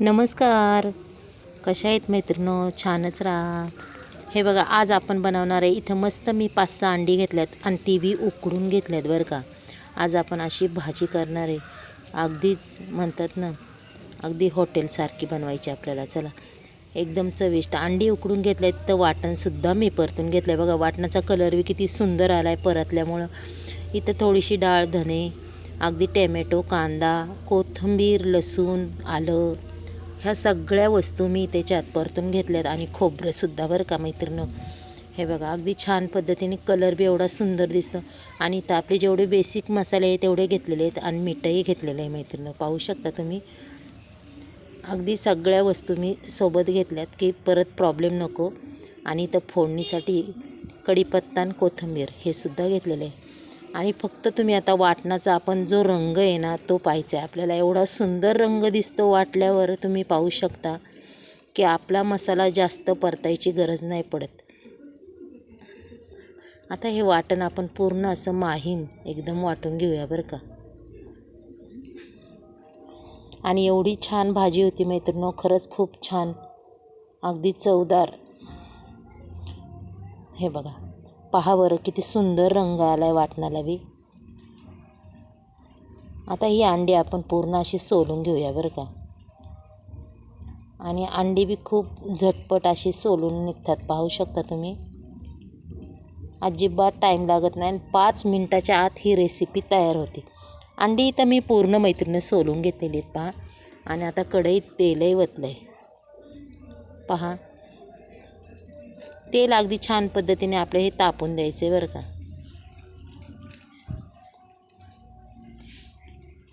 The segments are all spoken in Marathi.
नमस्कार. कशा आहेत मैत्रिणो? छानच राहा. हे बघा आज आपण बनवणार आहे इथं मस्त मी पाच सहा अंडी घेतल्यात आणि ती बी उकडून घेतल्यात बरं का. आज आपण अशी भाजी करणार आहे. अगदीच म्हणतात ना अगदी हॉटेलसारखी बनवायची आपल्याला. चला एकदम चविष्ट. अंडी उकडून घेतल्यात तर वाटणसुद्धा मी परतून घेतलं आहे बघा वाटणाचा कलर बी किती सुंदर आला आहे परतल्यामुळं. इथं थोडीशी डाळ धणे अगदी टॅमॅटो कांदा कोथिंबीर लसूण आलं. ह्या सगळ्या वस्तू मी त्याच्यात परतून घेतल्यात आणि खोबरंसुद्धा बरं का मैत्रिणं. हे बघा अगदी छान पद्धतीने कलर बी एवढा सुंदर दिसतो. आणि तर आपले जेवढे बेसिक मसाले आहेत तेवढे घेतलेले आहेत आणि मिठही घेतलेलं आहे मैत्रिणं. पाहू शकता तुम्ही? अगदी सगळ्या वस्तू मी सोबत घेतल्यात की परत प्रॉब्लेम नको. आणि इथं फोडणीसाठी कढीपत्ता आणि कोथिंबीर हे सुद्धा घेतलेलं आहे. आणि फक्त तुम्ही आता वाटणाचा आपण जो रंग आहे ना तो पाहायचा आहे. आपल्याला एवढा सुंदर रंग दिसतो वाटल्यावर तुम्ही पाहू शकता की आपला मसाला जास्त परतायची गरज नाही पडत. आता हे वाटण आपण पूर्ण असं माहीम एकदम वाटून घेऊया बरं का. आणि एवढी छान भाजी होती मैत्रिणी खरंच खूप छान. अगदी चवदार. हे बघा. पहा बरं किती सुंदर रंग आला आहे वाटणाला बी. आता ही अंडी आपण पूर्ण अशी सोलून घेऊया बरं का. आणि अंडी बी खूप झटपट अशी सोलून निघतात पाहू शकता तुम्ही. अजिबात टाईम लागत नाही आणि पाच मिनटाच्या आत ही रेसिपी तयार होते. अंडी इथं मी पूर्ण मैत्रिणी सोलून घेतलेली आहेत पहा. आणि आता कढईत तेलही वतलं आहे पहा. तेल अगदी छान पद्धतीने आपलं हे तापून द्यायचं आहे बरं का.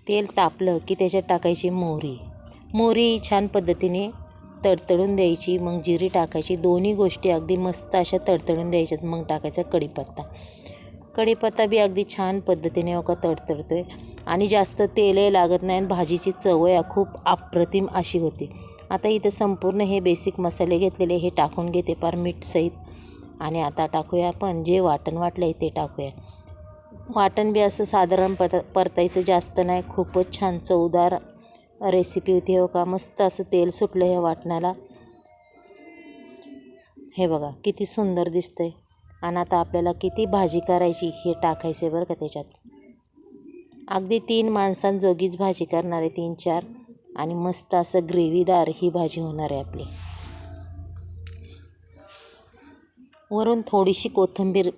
तेल तापलं की त्याच्यात टाकायची मोहरी. मोहरी छान पद्धतीने तडतडून द्यायची मग जिरी टाकायची. दोन्ही गोष्टी अगदी मस्त अशा तडतडून द्यायच्यात मग टाकायचा कढीपत्ता. कढीपत्ता बी अगदी छान पद्धतीने हो का तडतडतो आहे आणि जास्त तेलही लागत नाही आणि भाजीची चवय खूप अप्रतिम अशी होती. आता इथं संपूर्ण हे बेसिक मसाले घेतलेले हे टाकून घेते पार मीठ सहित. आणि आता टाकूया आपण जे वाटण वाटलं आहे ते टाकूया. वाटण बी असं साधारण पत परतायचं जास्त नाही. खूपच छान चवदार रेसिपी होती हो का? मस्त असं तेल सुटलं ह्या वाटणाला. हे बघा किती सुंदर दिसतंय. आणि आता आपल्याला किती भाजी करायची हे टाकायचं आहे बरं का त्याच्यात. अगदी तीन माणसांजोगीच भाजी करणार आहे तीन चार. आणि मस्त असं ग्रेव्हीदार ही भाजी होणार आहे आपली. वरून थोडीशी कोथिंबीर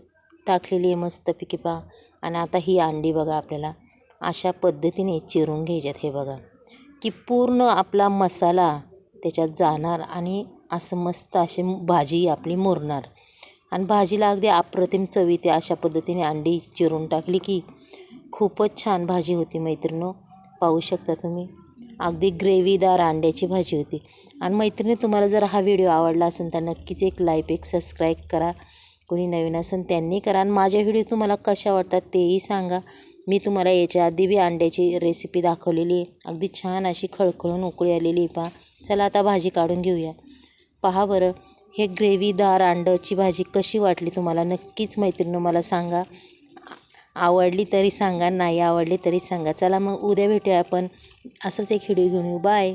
टाकलेली आहे मस्तपैकी पा. आणि आता ही अंडी बघा आपल्याला. अशा पद्धतीने चिरून घ्यायच्यात हे बघा. की पूर्ण आपला मसाला त्याच्यात जाणार आणि असं मस्त अशी भाजी आपली मुरणार. आणि भाजीला अगदी अप्रतिम चवी ते अशा पद्धतीने अंडी चिरून टाकली की खूपच छान भाजी होती मैत्रिणो. पाहू शकता तुम्ही. अगदी ग्रेव्हीदार अंड्याची भाजी होती. आणि मैत्रिणी तुम्हाला जर हा व्हिडिओ आवडला असेल तर नक्कीच एक लाईक एक सबस्क्राईब करा. कोणी नवीन असेल त्यांनी करा. आणि माझ्या व्हिडिओ तुम्हाला कशा वाटतात तेही सांगा. मी तुम्हाला याच्या आधी बी अंड्याची रेसिपी दाखवलेली आहे. अगदी छान अशी खळखळून उकळी आलेली आहे पहा. चला आता भाजी काढून घेऊया. पहा बरं हे ग्रेव्हीदार अंड्याची भाजी कशी वाटली तुम्हाला? नक्कीच मैत्रिणी मला सांगा. आवडली तरी सांगा नाही आवडली तरी सांगा. चला मग उद्या भेटूया आपण. असंच एक व्हिडिओ घेऊन येऊ. बाय.